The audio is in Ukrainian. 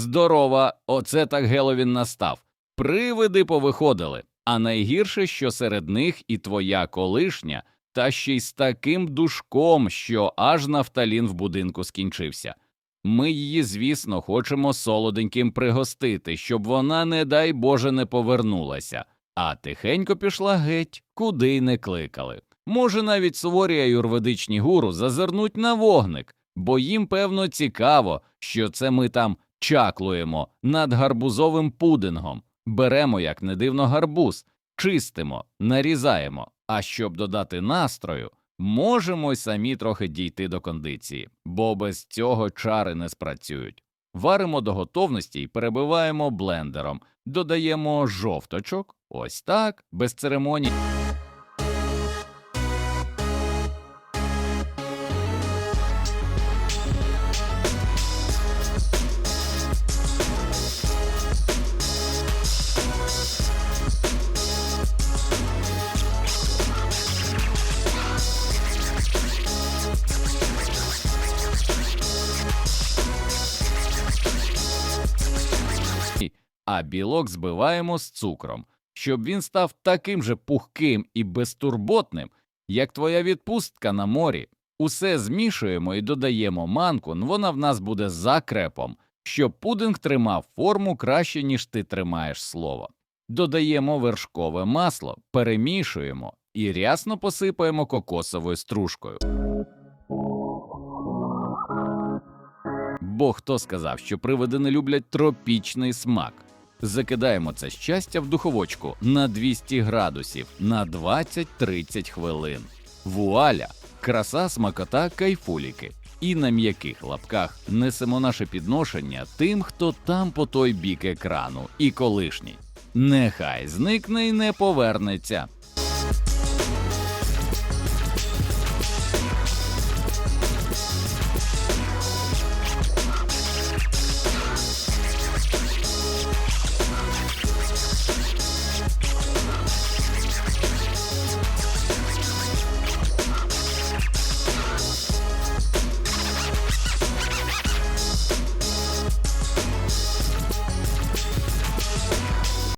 Здорова, оце так Геловін настав. Привиди повиходили. А найгірше, що серед них і твоя колишня, та ще й з таким душком, що аж нафталін в будинку скінчився. Ми її, звісно, хочемо солоденьким пригостити, щоб вона, не дай Боже, не повернулася, а тихенько пішла геть, куди й не кликали. Може, навіть суворі аюрведичні гуру зазирнуть на вогник, бо їм, певно, цікаво, що це ми там чаклуємо над гарбузовим пудингом. Беремо, як не дивно, гарбуз, чистимо, нарізаємо. А щоб додати настрою, можемо й самі трохи дійти до кондиції, бо без цього чари не спрацюють. Варимо до готовності і перебиваємо блендером, додаємо жовточок, ось так, без церемоній. А білок збиваємо з цукром, щоб він став таким же пухким і безтурботним, як твоя відпустка на морі. Усе змішуємо і додаємо манку, вона в нас буде закрепом, щоб пудинг тримав форму краще, ніж ти тримаєш слово. Додаємо вершкове масло, перемішуємо і рясно посипаємо кокосовою стружкою. Бо хто сказав, що привиди не люблять тропічний смак? Закидаємо це щастя в духовочку на 200 градусів на 20-30 хвилин. Вуаля! Краса, смакота, кайфуліки. І на м'яких лапках несемо наше підношення тим, хто там по той бік екрану, і колишній. Нехай зникне і не повернеться.